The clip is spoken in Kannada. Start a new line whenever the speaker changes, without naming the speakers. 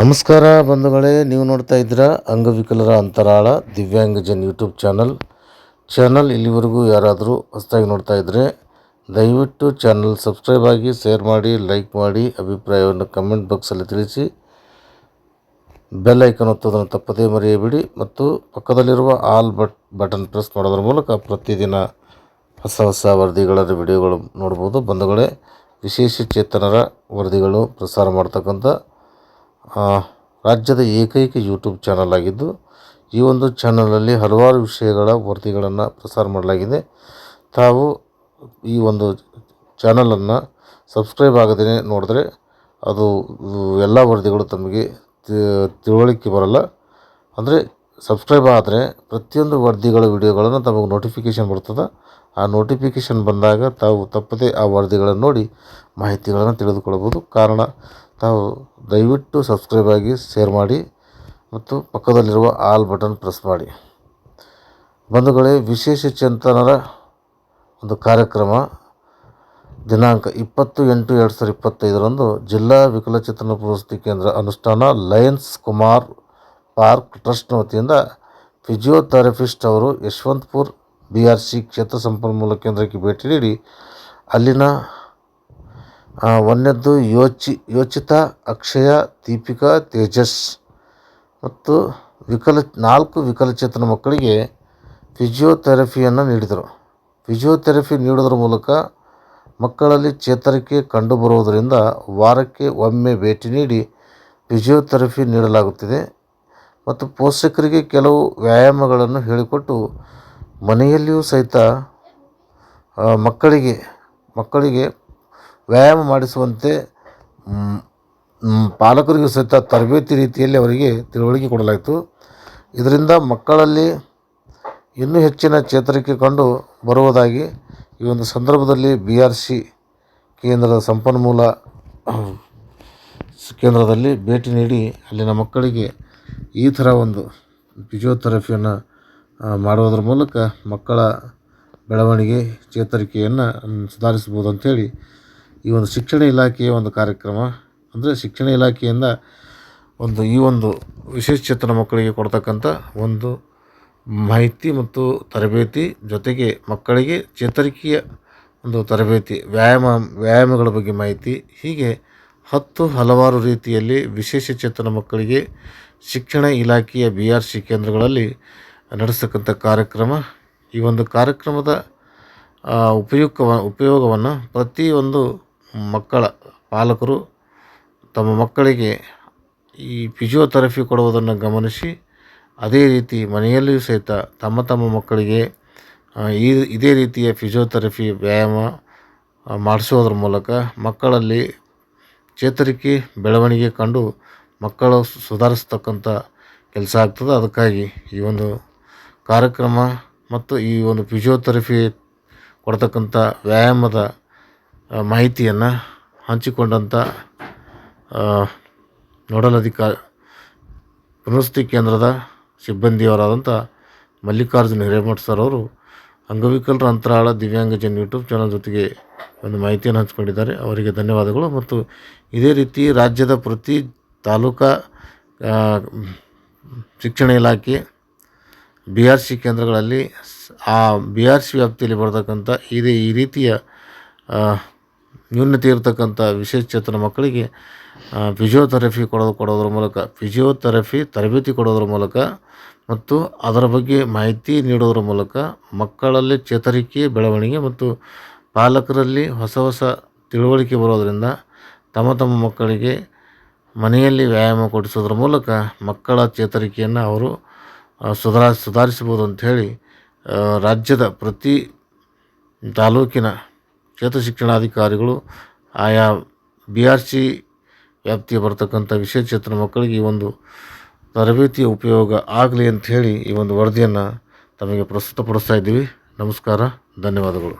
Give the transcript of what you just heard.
ನಮಸ್ಕಾರ ಬಂಧುಗಳೇ, ನೀವು ನೋಡ್ತಾ ಇದ್ದೀರಾ ಅಂಗವಿಕಲರ ಅಂತರಾಳ ದಿವ್ಯಾಂಗಜನ್ ಯೂಟ್ಯೂಬ್ ಚಾನಲ್. ಚಾನಲ್ ಇಲ್ಲಿವರೆಗೂ ಯಾರಾದರೂ ಹೊಸದಾಗಿ ನೋಡ್ತಾ ಇದ್ದರೆ ದಯವಿಟ್ಟು ಚಾನಲ್ ಸಬ್ಸ್ಕ್ರೈಬ್ ಆಗಿ, ಶೇರ್ ಮಾಡಿ, ಲೈಕ್ ಮಾಡಿ, ಅಭಿಪ್ರಾಯವನ್ನು ಕಮೆಂಟ್ ಬಾಕ್ಸಲ್ಲಿ ತಿಳಿಸಿ. ಬೆಲ್ ಐಕನ್ ಒತ್ತೋದನ್ನು ತಪ್ಪದೇ ಮರೆಯಬೇಡಿ ಮತ್ತು ಪಕ್ಕದಲ್ಲಿರುವ ಆಲ್ ಬಟ್ ಬಟನ್ ಪ್ರೆಸ್ ಮಾಡೋದ್ರ ಮೂಲಕ ಪ್ರತಿದಿನ ಹೊಸ ಹೊಸ ವರದಿಗಳ ವಿಡಿಯೋಗಳು ನೋಡ್ಬೋದು. ಬಂಧುಗಳೇ, ವಿಶೇಷ ಚೇತನರ ವರದಿಗಳು ಪ್ರಸಾರ ಮಾಡ್ತಕ್ಕಂಥ ರಾಜ್ಯದ ಏಕೈಕ ಯೂಟ್ಯೂಬ್ ಚಾನಲ್ ಆಗಿದ್ದು, ಈ ಒಂದು ಚಾನಲಲ್ಲಿ ಹಲವಾರು ವಿಷಯಗಳ ವರದಿಗಳನ್ನು ಪ್ರಸಾರ ಮಾಡಲಾಗಿದೆ. ತಾವು ಈ ಒಂದು ಚಾನಲನ್ನು ಸಬ್ಸ್ಕ್ರೈಬ್ ಆಗದೇ ನೋಡಿದ್ರೆ ಅದು ಎಲ್ಲ ವರದಿಗಳು ತಮಗೆ ತಿಳುವಳಿಕೆ ಬರಲ್ಲ. ಅಂದರೆ ಸಬ್ಸ್ಕ್ರೈಬ್ ಆದರೆ ಪ್ರತಿಯೊಂದು ವರದಿಗಳ ವಿಡಿಯೋಗಳನ್ನು ತಮಗೆ ನೋಟಿಫಿಕೇಷನ್ ಬರ್ತದೆ. ಆ ನೋಟಿಫಿಕೇಷನ್ ಬಂದಾಗ ತಾವು ತಪ್ಪದೇ ಆ ವರದಿಗಳನ್ನು ನೋಡಿ ಮಾಹಿತಿಗಳನ್ನು ತಿಳಿದುಕೊಳ್ಳಬಹುದು ಕಾರಣ ತಾವು ದಯವಿಟ್ಟು ಸಬ್ಸ್ಕ್ರೈಬ್ ಆಗಿ ಶೇರ್ ಮಾಡಿ ಮತ್ತು ಪಕ್ಕದಲ್ಲಿರುವ ಆಲ್ ಬಟನ್ ಪ್ರೆಸ್ ಮಾಡಿ. ಬಂಧುಗಳೇ, ವಿಶೇಷ ಚಿಂತನರ ಒಂದು ಕಾರ್ಯಕ್ರಮ ದಿನಾಂಕ ಇಪ್ಪತ್ತು ಎಂಟು ಎರಡು ಸಾವಿರದ ಇಪ್ಪತ್ತೈದರಂದು ಜಿಲ್ಲಾ ವಿಕಲಚೇತನ ಪ್ರಶಸ್ತಿ ಕೇಂದ್ರ ಅನುಷ್ಠಾನ ಲಯನ್ಸ್ ಕುಮಾರ್ ಪಾರ್ಕ್ ಟ್ರಸ್ಟ್ನ ವತಿಯಿಂದ ಫಿಜಿಯೋಥೆರಪಿಸ್ಟ್ ಅವರು ಯಶವಂತಪುರ್ ಬಿ ಆರ್ ಸಿ ಕ್ಷೇತ್ರ ಸಂಪನ್ಮೂಲ ಕೇಂದ್ರಕ್ಕೆ ಭೇಟಿ ನೀಡಿ ಅಲ್ಲಿನ ಒಂದನೇದ್ದು ಯೋಚಿ, ಯೋಚಿತ, ಅಕ್ಷಯ, ದೀಪಿಕಾ, ತೇಜಸ್. ಮತ್ತು ವಿಕಲ, ನಾಲ್ಕು ವಿಕಲಚೇತನ ಮಕ್ಕಳಿಗೆ ಫಿಜಿಯೋಥೆರಪಿಯನ್ನು ನೀಡಿದರು. ಫಿಜಿಯೋಥೆರಪಿ ನೀಡೋದ್ರ ಮೂಲಕ ಮಕ್ಕಳಲ್ಲಿ ಚೇತರಿಕೆ ಕಂಡುಬರುವುದರಿಂದ ವಾರಕ್ಕೆ ಒಮ್ಮೆ ಭೇಟಿ ನೀಡಿ ಫಿಜಿಯೋಥೆರಪಿ ನೀಡಲಾಗುತ್ತಿದೆ. ಮತ್ತು ಪೋಷಕರಿಗೆ ಕೆಲವು ವ್ಯಾಯಾಮಗಳನ್ನು ಹೇಳಿಕೊಟ್ಟು ಮನೆಯಲ್ಲಿಯೂ ಸಹಿತ ಮಕ್ಕಳಿಗೆ ಮಕ್ಕಳಿಗೆ ವ್ಯಾಯಾಮ ಮಾಡಿಸುವಂತೆ ಪಾಲಕರಿಗೂ ಸಹಿತ ತರಬೇತಿ ರೀತಿಯಲ್ಲಿ ಅವರಿಗೆ ತಿಳುವಳಿಕೆ ಕೊಡಲಾಯಿತು. ಇದರಿಂದ ಮಕ್ಕಳಲ್ಲಿ ಇನ್ನೂ ಹೆಚ್ಚಿನ ಚೇತರಿಕೆ ಕಂಡು ಬರುವುದಾಗಿ ಈ ಒಂದು ಸಂದರ್ಭದಲ್ಲಿ ಬಿ ಆರ್ ಸಿ ಕೇಂದ್ರದ ಸಂಪನ್ಮೂಲ ಕೇಂದ್ರದಲ್ಲಿ ಭೇಟಿ ನೀಡಿ ಅಲ್ಲಿನ ಮಕ್ಕಳಿಗೆ ಈ ಥರ ಒಂದು ಫಿಜಿಯೋಥೆರಪಿಯನ್ನು ಮಾಡುವುದರ ಮೂಲಕ ಮಕ್ಕಳ ಬೆಳವಣಿಗೆ, ಚೇತರಿಕೆಯನ್ನು ಸುಧಾರಿಸ್ಬೋದು ಅಂಥೇಳಿ ಈ ಒಂದು ಶಿಕ್ಷಣ ಇಲಾಖೆಯ ಒಂದು ಕಾರ್ಯಕ್ರಮ, ಅಂದರೆ ಶಿಕ್ಷಣ ಇಲಾಖೆಯಿಂದ ಒಂದು ಈ ಒಂದು ವಿಶೇಷ ಚೇತನ ಮಕ್ಕಳಿಗೆ ಕೊಡ್ತಕ್ಕಂಥ ಒಂದು ಮಾಹಿತಿ ಮತ್ತು ತರಬೇತಿ ಜೊತೆಗೆ ಮಕ್ಕಳಿಗೆ ಚೇತರಿಕೆಯ ಒಂದು ತರಬೇತಿ, ವ್ಯಾಯಾಮ, ವ್ಯಾಯಾಮಗಳ ಬಗ್ಗೆ ಮಾಹಿತಿ, ಹೀಗೆ ಹತ್ತು ಹಲವಾರು ರೀತಿಯಲ್ಲಿ ವಿಶೇಷ ಚೇತನ ಮಕ್ಕಳಿಗೆ ಶಿಕ್ಷಣ ಇಲಾಖೆಯ ಬಿ ಆರ್ ಸಿ ಕೇಂದ್ರಗಳಲ್ಲಿ ನಡೆಸ್ತಕ್ಕಂಥ ಕಾರ್ಯಕ್ರಮ. ಈ ಒಂದು ಕಾರ್ಯಕ್ರಮದ ಉಪಯುಕ್ತ ಉಪಯೋಗವನ್ನು ಪ್ರತಿಯೊಂದು ಮಕ್ಕಳ ಪಾಲಕರು ತಮ್ಮ ಮಕ್ಕಳಿಗೆ ಈ ಫಿಜಿಯೋಥೆರಪಿ ಕೊಡುವುದನ್ನು ಗಮನಿಸಿ, ಅದೇ ರೀತಿ ಮನೆಯಲ್ಲಿಯೂ ಸಹಿತ ತಮ್ಮ ತಮ್ಮ ಮಕ್ಕಳಿಗೆ ಈ ಇದೇ ರೀತಿಯ ಫಿಸಿಯೋಥೆರಪಿ ವ್ಯಾಯಾಮ ಮಾಡಿಸೋದ್ರ ಮೂಲಕ ಮಕ್ಕಳಲ್ಲಿ ಚೇತರಿಕೆ, ಬೆಳವಣಿಗೆ ಕಂಡು ಮಕ್ಕಳು ಸುಧಾರಿಸ್ತಕ್ಕಂಥ ಕೆಲಸ ಆಗ್ತದೆ. ಅದಕ್ಕಾಗಿ ಈ ಒಂದು ಕಾರ್ಯಕ್ರಮ ಮತ್ತು ಈ ಒಂದು ಫಿಜಿಯೋಥೆರಪಿ ಕೊಡ್ತಕ್ಕಂಥ ವ್ಯಾಯಾಮದ ಮಾಹಿತಿಯನ್ನು ಹಂಚಿಕೊಂಡಂಥ ನೋಡಲ್ ಅಧಿಕಾರಿ ಪುನರ್ವಸತಿ ಕೇಂದ್ರದ ಸಿಬ್ಬಂದಿಯವರಾದಂಥ ಮಲ್ಲಿಕಾರ್ಜುನ ಹಿರೇಮಠ ಸರ್ ಅವರು ಅಂಗವಿಕಲರ ಅಂತರಾಳ ದಿವ್ಯಾಂಗಜನ್ ಯೂಟ್ಯೂಬ್ ಚಾನಲ್ ಜೊತೆಗೆ ಒಂದು ಮಾಹಿತಿಯನ್ನು ಹಂಚಿಕೊಂಡಿದ್ದಾರೆ. ಅವರಿಗೆ ಧನ್ಯವಾದಗಳು. ಮತ್ತು ಇದೇ ರೀತಿ ರಾಜ್ಯದ ಪ್ರತಿ ತಾಲೂಕಾ ಶಿಕ್ಷಣ ಇಲಾಖೆ, ಬಿ ಆರ್ ಸಿ ಕೇಂದ್ರಗಳಲ್ಲಿ ಆ ಬಿ ಆರ್ ಸಿ ವ್ಯಾಪ್ತಿಯಲ್ಲಿ ಬರ್ತಕ್ಕಂಥ ಇದೇ ಈ ರೀತಿಯ ನ್ಯೂನತೆ ಇರತಕ್ಕಂಥ ವಿಶೇಷ ಚೇತನ ಮಕ್ಕಳಿಗೆ ಫಿಜಿಯೋಥೆರಪಿ ಕೊಡೋದು, ಕೊಡೋದ್ರ ಮೂಲಕ, ಫಿಸಿಯೋಥೆರಪಿ ತರಬೇತಿ ಕೊಡೋದ್ರ ಮೂಲಕ ಮತ್ತು ಅದರ ಬಗ್ಗೆ ಮಾಹಿತಿ ನೀಡೋದ್ರ ಮೂಲಕ ಮಕ್ಕಳಲ್ಲಿ ಚೇತರಿಕೆ, ಬೆಳವಣಿಗೆ ಮತ್ತು ಪಾಲಕರಲ್ಲಿ ಹೊಸ ಹೊಸ ತಿಳುವಳಿಕೆ ಬರೋದರಿಂದ ತಮ್ಮ ತಮ್ಮ ಮಕ್ಕಳಿಗೆ ಮನೆಯಲ್ಲಿ ವ್ಯಾಯಾಮ ಕೊಡಿಸೋದ್ರ ಮೂಲಕ ಮಕ್ಕಳ ಚೇತರಿಕೆಯನ್ನು ಅವರು ಸುಧಾರ ಸುಧಾರಿಸ್ಬೋದು ಅಂಥೇಳಿ ರಾಜ್ಯದ ಪ್ರತಿ ತಾಲೂಕಿನ ಕ್ಷೇತ್ರ ಶಿಕ್ಷಣಾಧಿಕಾರಿಗಳು, ಆಯಾ ಬಿ ಆರ್ ಸಿ ವ್ಯಾಪ್ತಿಗೆ ಬರತಕ್ಕಂಥ ವಿಶೇಷ ಚೇತನ ಮಕ್ಕಳಿಗೆ ಈ ಒಂದು ತರಬೇತಿಯ ಉಪಯೋಗ ಆಗಲಿ ಅಂಥೇಳಿ ಈ ಒಂದು ವರದಿಯನ್ನು ತಮಗೆ ಪ್ರಸ್ತುತಪಡಿಸ್ತಾ ಇದ್ದೀವಿ. ನಮಸ್ಕಾರ, ಧನ್ಯವಾದಗಳು.